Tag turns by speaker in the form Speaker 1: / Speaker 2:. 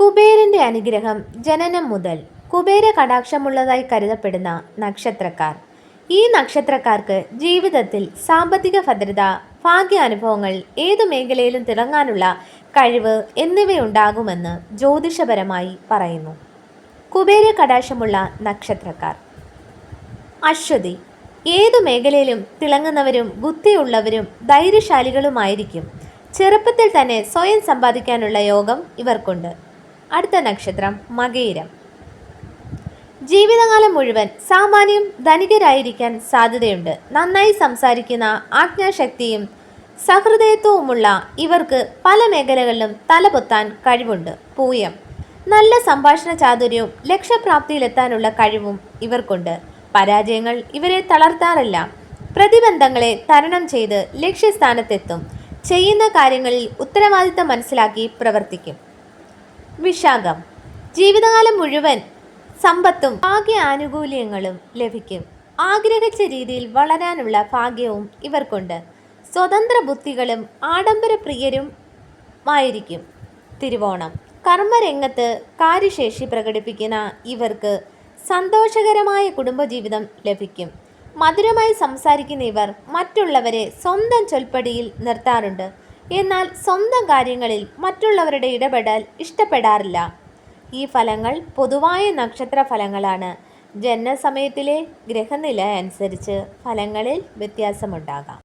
Speaker 1: കുബേരന്റെ അനുഗ്രഹം ജനനം മുതൽ കുബേര കടാക്ഷമുള്ളതായി കരുതപ്പെടുന്ന നക്ഷത്രക്കാർ. ഈ നക്ഷത്രക്കാർക്ക് ജീവിതത്തിൽ സാമ്പത്തിക ഭദ്രത ഭാഗ്യാനുഭവങ്ങൾ ഏതു മേഖലയിലും തിളങ്ങാനുള്ള കഴിവ് എന്നിവയുണ്ടാകുമെന്ന് ജ്യോതിഷപരമായി പറയുന്നു. കുബേര കടാക്ഷമുള്ള നക്ഷത്രക്കാർ. അശ്വതി ഏതു മേഖലയിലും തിളങ്ങുന്നവരും ബുദ്ധിയുള്ളവരും ധൈര്യശാലികളുമായിരിക്കും. ചെറുപ്പത്തിൽ തന്നെ സ്വയം സമ്പാദിക്കാനുള്ള യോഗം ഇവർക്കുണ്ട്. അടുത്ത നക്ഷത്രം മകയിരം. ജീവിതകാലം മുഴുവൻ സാമാന്യം ധനികരായിരിക്കാൻ സാധ്യതയുണ്ട്. നന്നായി സംസാരിക്കുന്ന ആജ്ഞാശക്തിയും സഹൃദയത്വവുമുള്ള ഇവർക്ക് പല മേഖലകളിലും തലപൊത്താൻ കഴിവുണ്ട്. പൂയം. നല്ല സംഭാഷണ ചാതുര്യവും ലക്ഷ്യപ്രാപ്തിയിലെത്താനുള്ള കഴിവും ഇവർക്കുണ്ട്. പരാജയങ്ങൾ ഇവരെ തളർത്താറില്ല. പ്രതിബന്ധങ്ങളെ തരണം ചെയ്ത് ലക്ഷ്യസ്ഥാനത്തെത്തും. ചെയ്യുന്ന കാര്യങ്ങളിൽ ഉത്തരവാദിത്തം മനസ്സിലാക്കി പ്രവർത്തിക്കും. വിശാഖം. ജീവിതകാലം മുഴുവൻ സമ്പത്തും ഭാഗ്യ ആനുകൂല്യങ്ങളും ലഭിക്കും. ആഗ്രഹിച്ച രീതിയിൽ വളരാനുള്ള ഭാഗ്യവും ഇവർക്കുണ്ട്. സ്വതന്ത്ര ബുദ്ധികളും ആഡംബര പ്രിയരുമായിരിക്കും തിരുവോണം. കർമ്മരംഗത്ത് കാര്യശേഷി പ്രകടിപ്പിക്കുന്ന ഇവർക്ക് സന്തോഷകരമായ കുടുംബജീവിതം ലഭിക്കും. മധുരമായി സംസാരിക്കുന്ന ഇവർ മറ്റുള്ളവരെ സ്വന്തം ചൊൽപ്പടിയിൽ നിർത്താറുണ്ട്. എന്നാൽ സ്വന്തം കാര്യങ്ങളിൽ മറ്റുള്ളവരുടെ ഇടപെടൽ ഇഷ്ടപ്പെടാറില്ല. ഈ ഫലങ്ങൾ പൊതുവായ നക്ഷത്ര ഫലങ്ങളാണ് ജനനസമയത്തിലെ ഗ്രഹനില അനുസരിച്ച് ഫലങ്ങളിൽ വ്യത്യാസമുണ്ടാകാം.